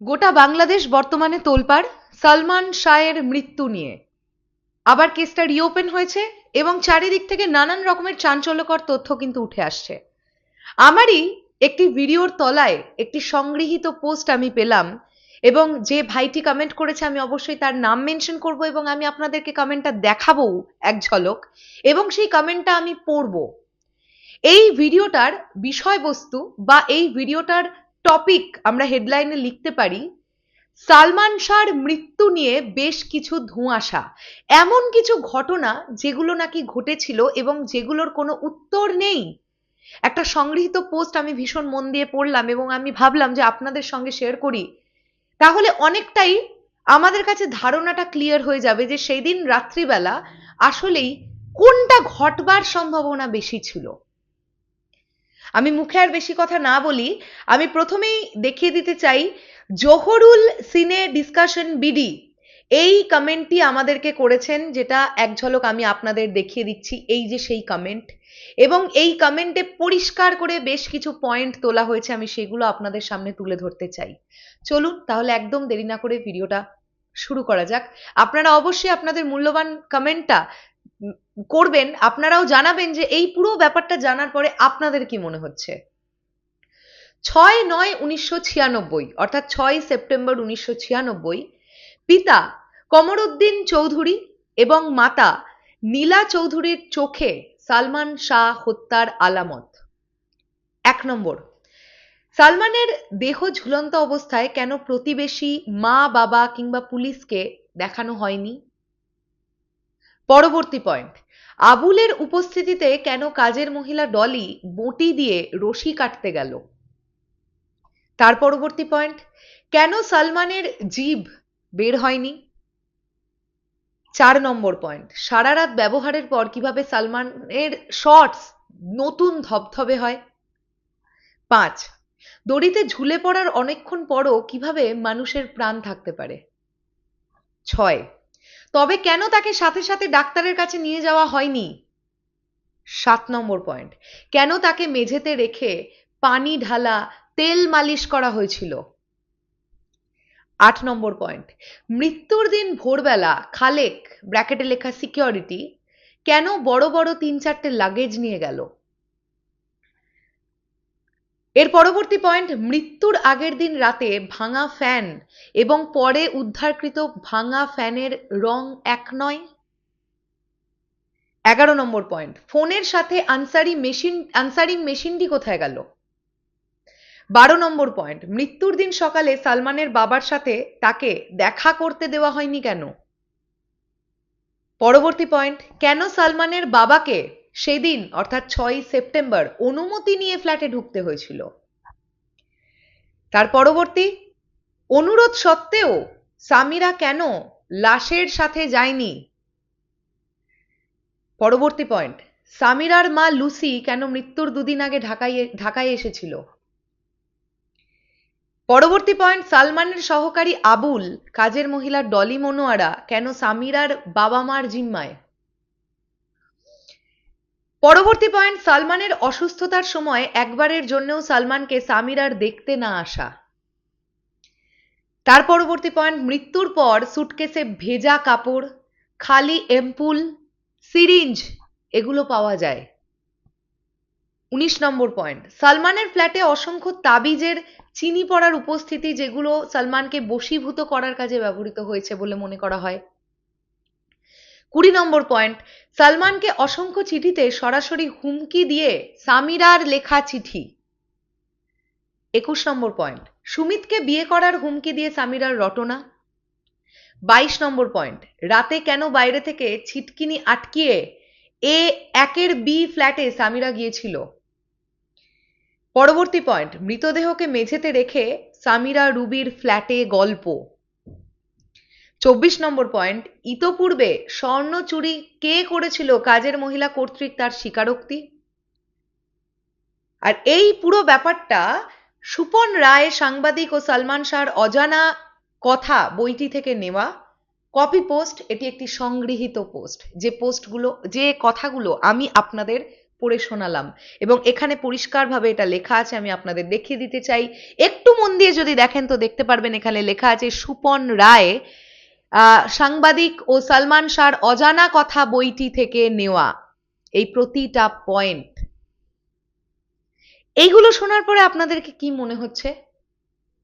গোটা বাংলাদেশ বর্তমানে তোলপাড়, সালমান শাহের মৃত্যু নিয়ে। আবার কেসটা রিওপেন হয়েছে এবং চারিদিক থেকে নানান রকমের চাঞ্চল্যকর তথ্য কিন্তু উঠে আসছে। আমারই একটি ভিডিওর তলায় একটি সংগৃহীত পোস্ট আমি পেলাম এবং যে ভাইটি কমেন্ট করেছে আমি অবশ্যই তার নাম মেনশন করব এবং আমি আপনাদেরকে কমেন্টটা দেখাবো এক ঝলক এবং সেই কমেন্টটা আমি পড়ব। এই ভিডিওটার বিষয়বস্তু বা এই ভিডিওটার টপিক আমরা হেডলাইনে লিখতে পারি, সালমান শাহর মৃত্যু নিয়ে বেশ কিছু ধোঁয়াশা। এমন কিছু ঘটনা যেগুলো নাকি ঘটেছিল এবং যেগুলোর কোনো উত্তর নেই। একটা সংগৃহীত পোস্ট আমি ভীষণ মন দিয়ে পড়লাম এবং আমি ভাবলাম যে আপনাদের সঙ্গে শেয়ার করি। তাহলে অনেকটাই আমাদের কাছে ধারণাটা ক্লিয়ার হয়ে যাবে যে সেই দিন রাত্রিবেলা আসলেই কোনটা ঘটবার সম্ভাবনা বেশি ছিল। আমি মুখে আর বেশি কথা না বলি, আমি প্রথমেই দেখিয়ে দিতে চাই, জহরুল সিনে ডিসকাশন বিডি, এই কমেন্টটি আমাদেরকে করেছেন, যেটা এক ঝলক আমি আপনাদের দেখিয়ে দিচ্ছি, এই যে সেই কমেন্ট এবং এই কমেন্টে পরিষ্কার করে বেশ কিছু পয়েন্ট তোলা হয়েছে, আমি সেগুলো আপনাদের সামনে তুলে ধরতে চাই। চলুন তাহলে একদম দেরি না করে ভিডিওটা শুরু করা যাক। আপনারা অবশ্যই আপনাদের মূল্যবান কমেন্টটা করবেন, আপনারাও জানাবেন যে এই পুরো ব্যাপারটা জানার পরে আপনাদের কি মনে হচ্ছে? ছয় নয় উনিশশো ছিয়ানব্বই, অর্থাৎ ছয় সেপ্টেম্বর উনিশশো ছিয়ানব্বই, পিতা কমরুদ্দিন চৌধুরী এবং মাতা নীলা চৌধুরীর চোখে সালমান শাহ হত্যার আলামত। এক নম্বর, সালমানের দেহ ঝুলন্ত অবস্থায় কেন প্রতিবেশী মা, বাবা কিংবা পুলিশকে দেখানো হয়নি? পরবর্তী পয়েন্ট আবুলের উপস্থিতিতে কেন কাজের মহিলা ডলি বটি দিয়ে রশি কাটতে গেল? তার পরবর্তী পয়েন্ট কেন সালমানের জিভ বের হয়নি? চার নম্বর পয়েন্ট সারা রাত ব্যবহারের পর কীভাবে সালমানের শর্টস নতুন ধবধবে হয়? পাঁচ, দড়িতে ঝুলে পড়ার অনেকক্ষণ পরও কীভাবে মানুষের প্রাণ থাকতে পারে? ছয় তবে কেন তাকে সাথে সাথে ডাক্তারের কাছে নিয়ে যাওয়া হয়নি? সাত নম্বর পয়েন্ট। কেন তাকে মেঝেতে রেখে পানি ঢালা, তেল মালিশ করা হয়েছিল? আট নম্বর পয়েন্ট। মৃত্যুর দিন ভোরবেলা খালেক, ব্র্যাকেটে লেখা সিকিউরিটি, কেন বড় বড় তিন চারটে লাগেজ নিয়ে গেল? এর পরবর্তী পয়েন্ট, মৃত্যুর আগের দিন রাতে ভাঙা ফ্যান এবং পরে উদ্ধারকৃত ভাঙা ফ্যানের রং এক নয়। এগারো নম্বর পয়েন্ট, ফোনের সাথে আনসারি মেশিন, আনসারিং মেশিনটি কোথায় গেল? বারো নম্বর পয়েন্ট, মৃত্যুর দিন সকালে সালমানের বাবার সাথে তাকে দেখা করতে দেওয়া হয়নি কেন? পরবর্তী পয়েন্ট, কেন সালমানের বাবাকে সেদিন, অর্থাৎ ছয়ই সেপ্টেম্বর, অনুমতি নিয়ে ফ্ল্যাটে ঢুকতে হয়েছিল। তার পরবর্তী অনুরোধ সত্ত্বেও সামিরা কেন লাশের সাথে যায়নি? পরবর্তী পয়েন্ট, সামিরার মা লুসি কেন মৃত্যুর দুদিন আগে ঢাকায় ঢাকায় এসেছিল? পরবর্তী পয়েন্ট, সালমানের সহকারী আবুল, কাজের মহিলা ডলি মনোয়ারা, কেন সামিরার বাবা মার জিম্মায়? পরবর্তী পয়েন্ট সালমানের অসুস্থতার সময় একবারের জন্যও সালমানকে সামিরার দেখতে না আসা। তার পরবর্তী পয়েন্ট মৃত্যুর পর সুটকেসে ভেজা কাপড়, খালি এম্পুল সিরিঞ্জ এগুলো পাওয়া যায়। উনিশ নম্বর পয়েন্ট সালমানের ফ্ল্যাটে অসংখ্য তাবিজের চিনি পড়ার উপস্থিতি যেগুলো সালমানকে বশীভূত করার কাজে ব্যবহৃত হয়েছে বলে মনে করা হয়। কুড়ি নম্বর পয়েন্ট। সালমানকে অসংখ্য চিঠিতে সরাসরি হুমকি দিয়ে সামিরার লেখা চিঠি। একুশ নম্বর পয়েন্ট। সুমিতকে বিয়ে করার হুমকি দিয়ে সামিরার রটনা। বাইশ নম্বর পয়েন্ট। রাতে কেন বাইরে থেকে ছিটকিনি আটকিয়ে এ একের বি ফ্ল্যাটে সামিরা গিয়েছিল? পরবর্তী পয়েন্ট। মৃতদেহকে মেঝেতে রেখে সামিরা রুবির ফ্ল্যাটে গল্প। চব্বিশ নম্বর পয়েন্ট ইতপূর্বে স্বর্ণ চুরি কে করেছিল কাজের মহিলা কর্তৃক তার স্বীকারোক্তি? আর এই পুরো ব্যাপারটা সুপন রায়, সাংবাদিক ও সালমান শাহর অজানা কথা বইটি থেকে নেওয়া। কপি পোস্ট এটি একটি সংগৃহীত পোস্ট যে পোস্টগুলো যে কথাগুলো আমি আপনাদের পড়ে শোনালাম এবং এখানে পরিষ্কারভাবে এটা লেখা আছে, আমি আপনাদের দেখিয়ে দিতে চাই। একটু মন দিয়ে যদি দেখেন তো দেখতে পারবেন এখানে লেখা আছে, সুপন রায় সাংবাদিক ও সালমান শাহর অজানা কথা বইটি থেকে নেওয়া। এই প্রতিটা পয়েন্ট এইগুলো শোনার পরে আপনাদেরকে কি মনে হচ্ছে?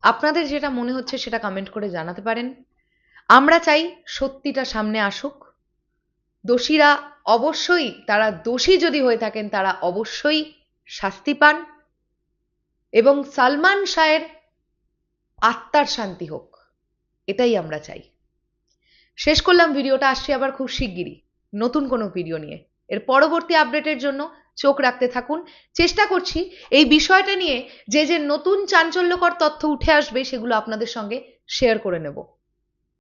আপনাদের যেটা মনে হচ্ছে সেটা কমেন্ট করে জানাতে পারেন। আমরা চাই সত্যিটা সামনে আসুক। দোষীরা অবশ্যই, তারা দোষী যদি হয়ে থাকেন, তারা অবশ্যই শাস্তি পান এবং সালমান শাহের আত্মার শান্তি হোক। এটাই আমরা চাই। শেষ করলাম ভিডিওটা, আসছি আবার খুব শিগগিরই নতুন কোনো ভিডিও নিয়ে। এর পরবর্তী আপডেটের জন্য চোখ রাখতে থাকুন। চেষ্টা করছি এই বিষয়টা নিয়ে যে যে নতুন চাঞ্চল্যকর তথ্য উঠে আসবে সেগুলো আপনাদের সঙ্গে শেয়ার করে নেব।